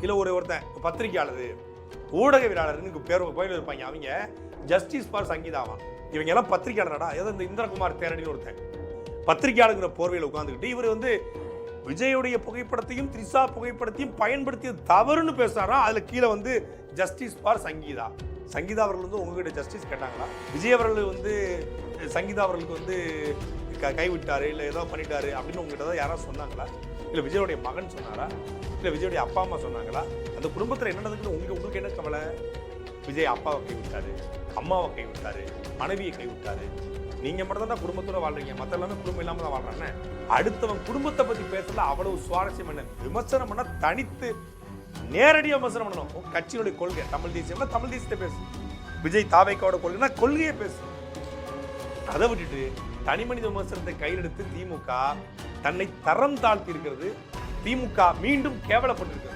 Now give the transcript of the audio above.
இல்லை ஒரு ஒருத்தன் பத்திரிகையாளர் ஊடகவியலாளர்னு பேர் கோயில் இருப்பாங்க. அவங்க ஜஸ்டிஸ் ஃபார் சங்கீதாவான். இவங்க எல்லாம் பத்திரிக்கையாளரடா ஏதோ இந்த இந்திரகுமார் தேரடின்னு ஒருத்தன். பத்திரிக்கையாளருங்கிற போர்வையில் உட்காந்துக்கிட்டு இவர் வந்து விஜயுடைய புகைப்படத்தையும் த்ரிஷா புகைப்படத்தையும் பயன்படுத்தியது தவறுன்னு பேசுறாரா? அதில் கீழே வந்து ஜஸ்டிஸ் ஃபார் சங்கீதா. சங்கீதா அவர்கள் வந்து உங்ககிட்ட ஜஸ்டிஸ் கேட்டாங்களா? விஜய் அவர்கள் வந்து சங்கீதா அவர்களுக்கு வந்து க- கைவிட்டாரு இல்லை ஏதோ பண்ணிட்டாரு அப்படின்னு உங்ககிட்ட தான் யாராவது சொன்னாங்களா? இல்லை விஜயோடைய மகன் சொன்னாரா? வீட்டில் விஜயோடைய அப்பா அம்மா சொன்னாங்களா? அந்த குடும்பத்தில் என்ன நடந்ததுன்னு உங்களுக்கு உங்களுக்கு என்ன கவலை? விஜய் அப்பாவை கைவிட்டாரு அம்மாவை கைவிட்டாரு மனைவியை கைவிட்டாரு நீங்க மட்டும் தான் குடும்பத்தோட வாழ்றீங்க. மத்த எல்லாமே குடும்பம் இல்லாம தான் வாழ்றானே அடுத்தவன் குடும்பத்தை பத்தி பேசல அவ்வளவு சுவாரஸ்யம் என்ன? விமர்சனம் பண்ணா தனித்து நேரடியாக விமர்சனம் பண்ணணும். கட்சியினுடைய கொள்கை தமிழ் தேசியம்னா தமிழ் தேசியத்தை பேசு. விஜய் தாவைக்காவோட கொள்கைனா கொள்கையை பேசு. அதை விட்டுட்டு தனி மனித விமர்சனத்தை கையெடுத்து திமுக தன்னை தரம் தாழ்த்தி இருக்கிறது. திமுக மீண்டும் கேவலப்பட்டிருக்கு.